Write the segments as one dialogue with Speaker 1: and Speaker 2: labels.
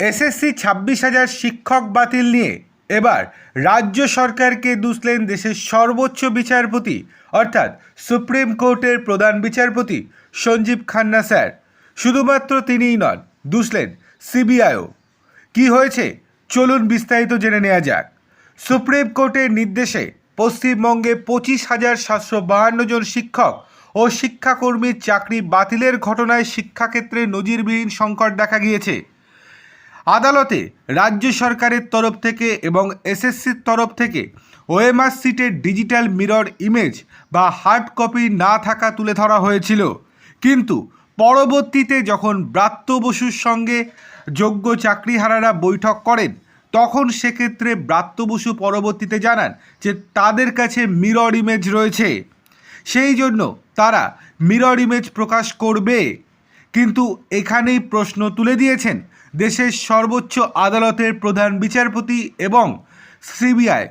Speaker 1: SSC ছাব্বিশ হাজার শিক্ষক বাতিল নিয়ে এবার রাজ্য সরকারকে দুষলেন দেশের সর্বোচ্চ বিচারপতি, অর্থাৎ সুপ্রিম কোর্টের প্রধান বিচারপতি সঞ্জীব খান্না স্যার। শুধুমাত্র তিনিই নন, দুষলেন সিবিআইও। কি হয়েছে? চলুন বিস্তারিত জেনে নেওয়া যাক। সুপ্রিম কোর্টের নির্দেশে পশ্চিমবঙ্গে পঁচিশ হাজার সাতশো বাহান্ন জন শিক্ষক ও শিক্ষাকর্মীর চাকরি বাতিলের ঘটনায় শিক্ষাক্ষেত্রে নজিরবিহীন সংকট দেখা গিয়েছে। আদালতে রাজ্য সরকারের তরফ থেকে এবং এসএসসির তরফ থেকে ওএমআর সিটের ডিজিটাল মিরর ইমেজ বা হার্ড কপি না থাকা তুলে ধরা হয়েছিল। কিন্তু পরবর্তীতে যখন ব্রাত্য বসুর সঙ্গে যোগ্য চাকরিহারারা বৈঠক করেন, তখন সেক্ষেত্রে ব্রাত্য বসু পরবর্তীতে জানান যে তাদের কাছে মিরর ইমেজ রয়েছে। সেই জন্য তারা মিরর ইমেজ প্রকাশ করবে। কিন্তু এখানেই প্রশ্ন তুলে দিয়েছেন দেশের সর্বোচ্চ আদালতের প্রধান বিচারপতি এবং সিবিআই।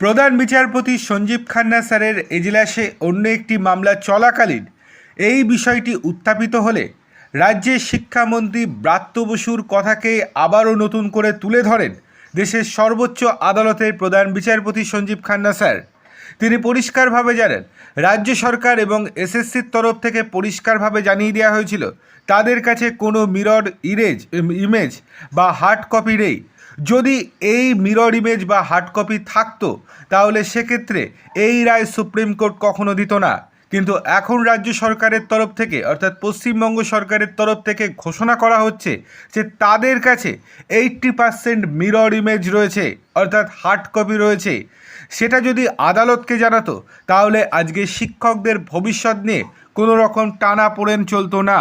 Speaker 1: প্রধান বিচারপতি সঞ্জীব খান্না স্যারের এজলাসে অন্য একটি মামলা চলাকালীন এই বিষয়টি উত্থাপিত হলে রাজ্যের শিক্ষামন্ত্রী ব্রাত্য বসুর কথাকে আবারও নতুন করে তুলে ধরেন দেশের সর্বোচ্চ আদালতের প্রধান বিচারপতি সঞ্জীব খান্না স্যার। তিনি পরিষ্কারভাবে জানেন, রাজ্য সরকার এবং এসএসসির তরফ থেকে পরিষ্কারভাবে জানিয়ে দেওয়া হয়েছিল, তাদের কাছে কোনো মিরর ইরেজ ইমেজ বা হার্ড কপি নেই। যদি এই মিরর ইমেজ বা হার্ড কপি থাকতো, তাহলে সেক্ষেত্রে এই রায় সুপ্রিম কোর্ট কখনো দিত না। কিন্তু এখন রাজ্য সরকারের তরফ থেকে, অর্থাৎ পশ্চিমবঙ্গ সরকারের তরফ থেকে ঘোষণা করা হচ্ছে যে তাদের কাছে এইট্টি পার্সেন্ট মিরর ইমেজ রয়েছে, অর্থাৎ হার্ড কপি রয়েছে। সেটা যদি আদালতকে জানাতো, তাহলে আজকে শিক্ষকদের ভবিষ্যৎ নিয়ে কোনো রকম টানা পড়েন চলতো না।